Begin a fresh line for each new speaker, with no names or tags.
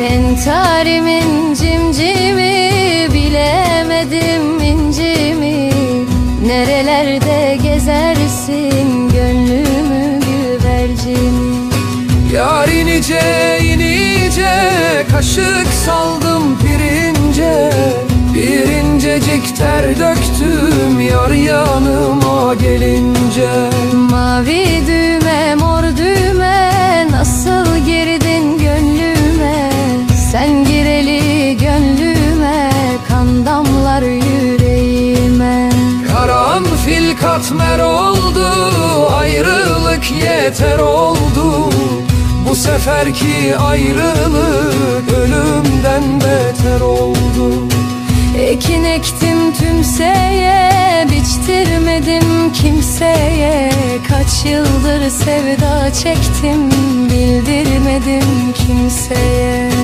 Entarimin cimcimi bilemedim incimi. Nerelerde gezersin gönlümü güvercini?
Yar inice inice Kaşık saldım katmer oldu Ayrılık yeter oldu. Bu seferki ayrılık Ölümden beter oldu.
Ekin ektim tümseye biçtirmedim kimseye. Kaç yıldır sevda çektim bildirmedim kimseye